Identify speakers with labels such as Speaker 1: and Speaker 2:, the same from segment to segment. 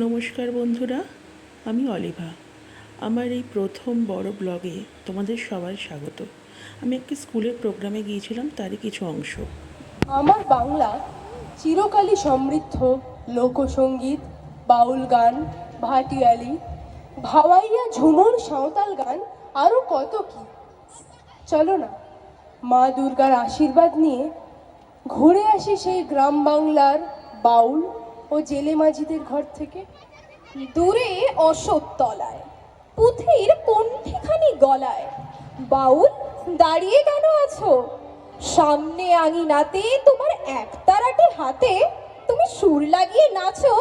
Speaker 1: নমস্কার বন্ধুরা, আমি অলিভা। আমার এই প্রথম বড় ব্লগে তোমাদের সবার স্বাগত। আমি একটি স্কুলের প্রোগ্রামে গিয়েছিলাম, তারই কিছু অংশ।
Speaker 2: আমার বাংলা চিরকালই সমৃদ্ধ লোকসঙ্গীত, বাউল গান ভাটিয়ালি ভাওয়াইয়া ঝুমুর সাঁওতাল গান আরও কত কি। চলো না, মা দুর্গার আশীর্বাদ নিয়ে ঘুরে আসি সেই গ্রাম বাংলার বাউল ও জেলে মাঝিদের ঘর থেকে
Speaker 3: দূরে অশোকতলায় পুথির কোনটিখানি গলায়, বাউল দাঁড়িয়ে কেন আছো? সামনে আঙিনাতে তোমার একতারাটি হাতে তুমি সুর লাগিয়ে নাচো।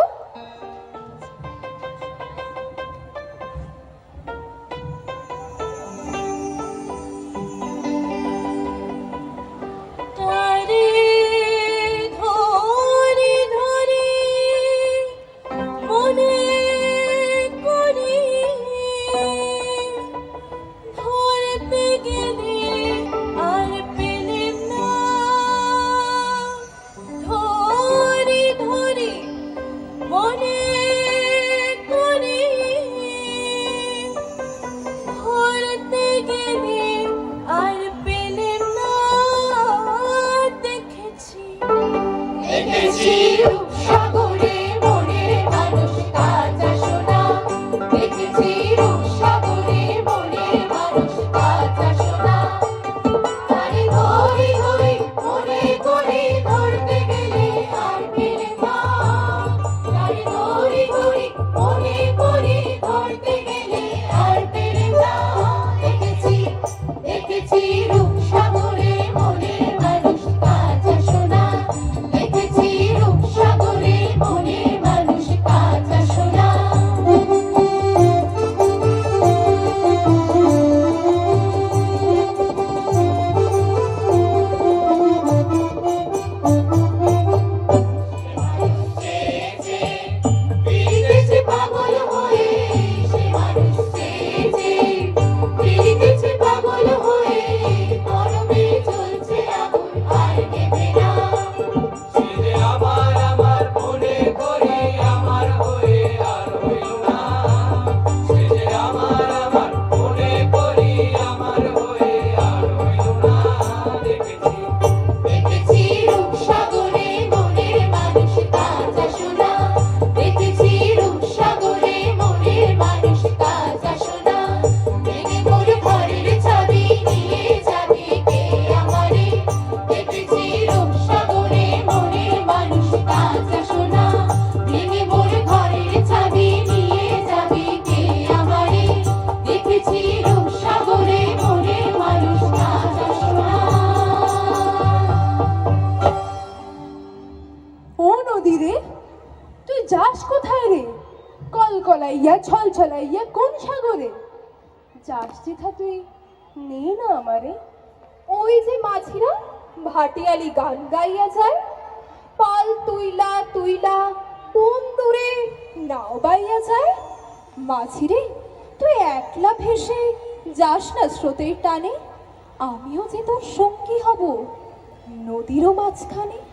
Speaker 2: You. নদী রে? তুই যাস কোথায় রে? কল কলাইয়া, ছল ছলাইয়া কোন সাগরে? যাস যেথা তুই, নে না আমারে।
Speaker 3: ওই যে মাঝিরা, ভাটিয়ালি গান গাইয়া যায়। পাল তুইলা তুইলা, কোন দূরে? নাও বাইয়া যায়। মাঝিরে, তুই একলা ভেসে যাস না স্রোতের টানে? আমিও যে তোর সঙ্গী হব। নদীরও মাঝখানে